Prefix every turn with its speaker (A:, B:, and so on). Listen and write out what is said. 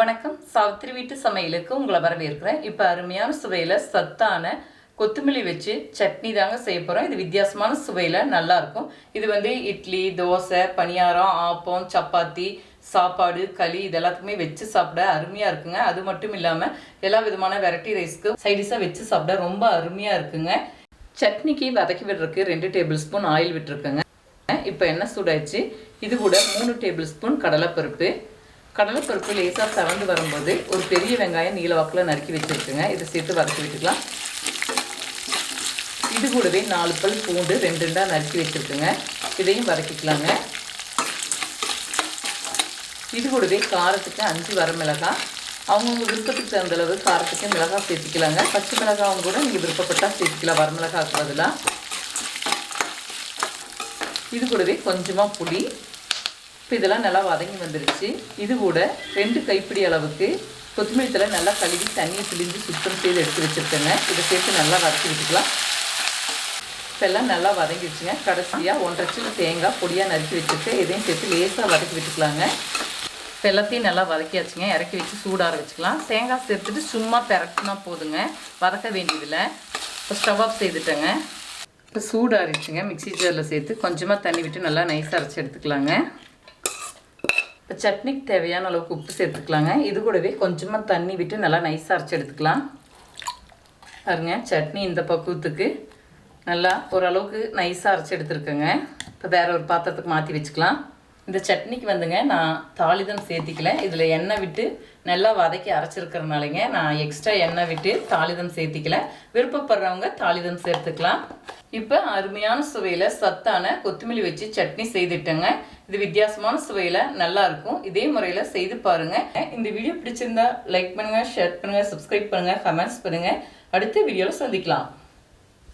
A: வணக்கம். சாவித்திரி வீட்டு சமையலுக்கு உங்களை வரவேற்கிறேன். இப்போ அருமையான சுவையில் சத்தான கொத்தமல்லி வச்சு சட்னி தாங்க செய்ய போகிறோம் இது வித்தியாசமான சுவையில் நல்லாயிருக்கும் இது வந்து இட்லி தோசை பணியாரம் ஆப்பம் சப்பாத்தி சாப்பாடு களி இது எல்லாத்துக்குமே வச்சு சாப்பிட அருமையாக இருக்குங்க. அது மட்டும் இல்லாமல் எல்லா விதமான வெரைட்டி ரைஸ்க்கு சைடிஷாக வச்சு சாப்பிட ரொம்ப அருமையாக இருக்குங்க. சட்னிக்கு வதக்கி விடுறதுக்கு ரெண்டு டேபிள் ஸ்பூன் ஆயில் விட்டுருக்குங்க. இப்போ என்ன சூடாச்சு இது கூட மூணு டேபிள் ஸ்பூன் கடலைப்பருப்பு. கடலைப்பருப்பு லேசாக செவந்து வரும்போது ஒரு பெரிய வெங்காயம் நீல வாக்கில் நறுக்கி வச்சுருக்குங்க. இதை சேர்த்து வதக்கி விட்டுக்கலாம். இது கூடவே நாலு பல் பூண்டு ரெண்டு ரெண்டாக நறுக்கி வச்சுருக்குங்க. இதையும் வதக்கிக்கலாங்க. இது கூடவே காரத்துக்கு அஞ்சு வரமிளகாய் அவங்கவுங்க விருப்பத்துக்கு தகுந்த அளவு காரத்துக்கு மிளகாய் சேர்த்துக்கலாங்க. பச்சை மிளகாவும் கூட நீங்கள் விருப்பப்பட்டால் சேர்த்துக்கலாம். வரமிளகாய்க்கு பதிலாக இது கூடவே கொஞ்சமாக புளி இப்போ இதெல்லாம் நல்லா வதங்கி வந்துருச்சு. இது கூட ரெண்டு கைப்பிடி அளவுக்கு கொத்தமல்லி தலை நல்லா கழுவி தண்ணியை பிழிஞ்சு சுத்தம் செய்து எடுத்து வச்சுருக்கேங்க. இதை சேர்த்து நல்லா வதக்கி விட்டுக்கலாம். இப்போ எல்லாம் நல்லா வதங்கிடுச்சுங்க. கடைசியாக ஒன்றரை சில்லு தேங்காய் பொடியாக நறுக்கி வச்சுருக்கேன். இதையும் சேர்த்து லேசாக வதக்கி விட்டுக்கலாங்க. இப்போ எல்லாத்தையும் நல்லா வதக்கியாச்சுங்க. இறக்கி வச்சு சூடாக வச்சுக்கலாம். தேங்காய் சேர்த்துட்டு சும்மா பிறக்குனா போதுங்க. வதக்க வேண்டியதில்லை. இப்போ ஸ்டவ் ஆஃப் செய்துட்டேங்க. இப்போ சூடாகிடுச்சுங்க மிக்ஸி ஜாரில் சேர்த்து கொஞ்சமாக தண்ணி விட்டு நல்லா நைஸாக அரைச்சி எடுத்துக்கலாங்க. சட்னிக்கு தேவையான அளவுக்கு உப்பு சேர்த்துக்கலாங்க. இது கூடவே கொஞ்சமாக தண்ணி விட்டு நல்லா நைஸாக அரைச்சி எடுத்துக்கலாம். பாருங்க சட்னி இந்த பக்குவத்துக்கு நல்லா ஓரளவுக்கு நைஸாக அரைச்சி எடுத்துருக்கேங்க. இப்போ வேறு ஒரு பாத்திரத்துக்கு மாற்றி வச்சுக்கலாம். இந்த சட்னிக்கு வந்துங்க நான் தாளிதம் சேர்த்திக்கல. இதில் எண்ணெய் விட்டு நல்லா வதக்கி அரைச்சிருக்கிறனாலங்க நான் எக்ஸ்ட்ரா எண்ணெய் விட்டு தாளிதம் சேர்த்திக்கல. விருப்பப்படுறவங்க தாளிதம் சேர்த்துக்கலாம். இப்போ அருமையான சுவையில் சத்தான கொத்தமல்லி வச்சு சட்னி செய்துட்டேங்க. இது வித்தியாசமான சுவையில் நல்லாயிருக்கும் இதே முறையில் செய்து பாருங்கள் இந்த வீடியோ பிடிச்சிருந்தா லைக் பண்ணுங்கள் ஷேர் பண்ணுங்கள் சப்ஸ்கிரைப் பண்ணுங்கள் கமெண்ட்ஸ் பண்ணுங்கள் அடுத்த வீடியோவில் சந்திக்கலாம்.